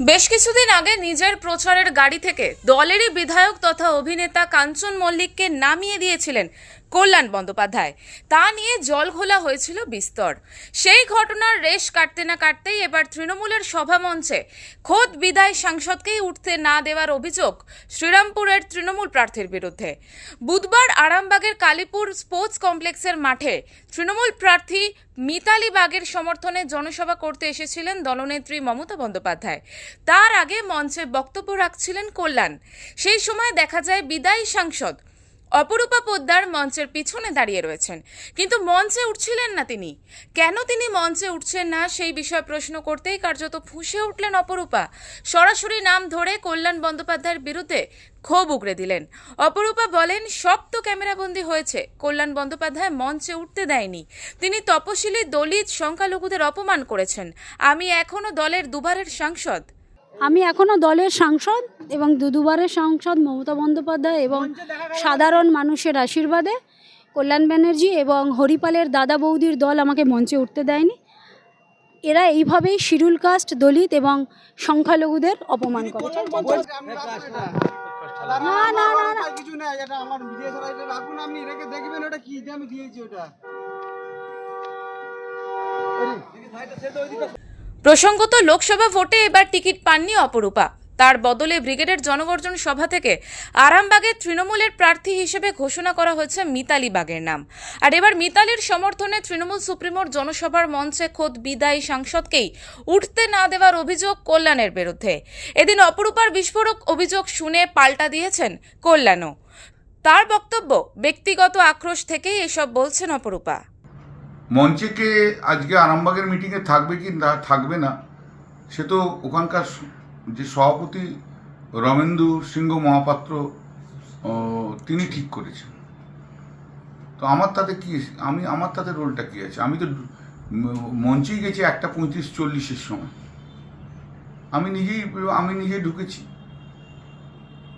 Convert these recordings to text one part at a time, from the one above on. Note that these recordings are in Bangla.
বেশ কিছুদিন আগে নিজের প্রচারের গাড়ি থেকে দলেরই বিধায়ক তথা অভিনেতা কাঞ্চন মল্লিককে নামিয়ে দিয়েছিলেন কল্যাণ বন্দ্যোপাধ্যায়। তা নিয়ে জল ঘোলা হয়েছিল বিস্তর। সেই ঘটনার রেশ কাটতে না কাটতেই এবার তৃণমূলের সভামঞ্চে খোদ বিদায় সাংসদকেই উঠতে না দেওয়ার অভিযোগ শ্রীরামপুরের তৃণমূল প্রার্থীর বিরুদ্ধে। বুধবার আরামবাগের কালীপুর স্পোর্টস কমপ্লেক্সের মাঠে তৃণমূল প্রার্থী মিতালি বাগের সমর্থনে জনসভা করতে এসেছিলেন দলনেত্রী মমতা বন্দ্যোপাধ্যায়। তার আগে মঞ্চে বক্তব্য রাখছিলেন কল্যাণ। সেই সময় দেখা যায় বিদায়ী সাংসদ অপরূপা পোদ্দার মঞ্চের পিছনে দাঁড়িয়ে রয়েছেন। কিন্তু মঞ্চে উঠছিলেন না তিনি। কেন তিনি মঞ্চে উঠছেন না সেই বিষয়ে প্রশ্ন করতেই কার্যত ফুঁসে উঠলেন অপরূপা। সরাসরি নাম ধরে কল্যাণ বন্দ্যোপাধ্যায়ের বিরুদ্ধে ক্ষোভ উগড়ে দিলেন। অপরূপা বলেন সব তো ক্যামেরাবন্দি হয়েছে। কল্যাণ বন্দ্যোপাধ্যায় মঞ্চে উঠতে দেয়নি। তিনি তপশিলি দলিত সংখ্যালঘুদের অপমান করেছেন। আমি এখনও দলের দুবারের সাংসদ। আমি এখনও দলের সাংসদ এবং দুদুবারের সাংসদ মমতা বন্দ্যোপাধ্যায় এবং সাধারণ মানুষের আশীর্বাদে কল্যাণ ব্যানার্জি এবং হরিপালের দাদা বৌদির দল আমাকে মঞ্চে উঠতে দেয়নি। এরা এইভাবেই শিডিউল কাস্ট দলিত এবং সংখ্যালঘুদের অপমান করে। না, না, না, না। কিছু না এটা আমার ভিডিও ছাড়া এটা রাখুন আপনি দেখবেন ওটা কি? আমি দিয়েছি ওটা। প্রসঙ্গত, লোকসভা ভোটে এবার টিকিট পাননি অপরূপা। তার বদলে ব্রিগেডের জনগর্জন সভা থেকে আরামবাগের তৃণমূলের প্রার্থী হিসেবে ঘোষণা করা হয়েছে মিতালি বাগের নাম। আর এবার মিতালির সমর্থনে তৃণমূল সুপ্রিমোর জনসভার মঞ্চে খোদ বিদায়ী সাংসদকেই উঠতে না দেওয়ার অভিযোগ কল্যাণের বিরুদ্ধে। এদিন অপরূপার বিস্ফোরক অভিযোগ শুনে পাল্টা দিয়েছেন কল্যাণও। তার বক্তব্য, ব্যক্তিগত আক্রোশ থেকেই এসব বলছেন অপরূপা। মঞ্চে কে আজকে আরামবাগের মিটিংয়ে থাকবে কি না, থাকবে না, সে তো ওখানকার যে সভাপতি রমেন্দু সিংহ মহাপাত্র তিনি ঠিক করেছেন। তো আমার তাতে কি আমি, আমার তাতে রোলটা কি আছে? আমি তো মঞ্চেই গেছি একটা পঁয়ত্রিশ চল্লিশের সময়। আমি নিজেই আমি নিজেই ঢুকেছি।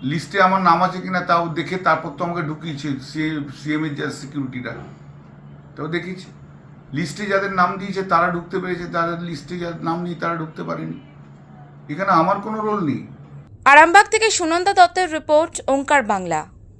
লিস্টে আমার নাম আছে কিনা তাও দেখে তারপর তো আমাকে ঢুকিয়েছে সিএমের যা সিকিউরিটিরা তাও দেখেছি লিস্টে যাদের নাম দিয়েছে তারা ঢুকতে পেরেছে, তাদের লিস্টে যাদের নাম নেই তারা ঢুকতে পারেনি। এখানে আমার কোনো রোল নেই। আরামবাগ থেকে সুনন্দা দত্তের রিপোর্ট, ওঙ্কার বাংলা।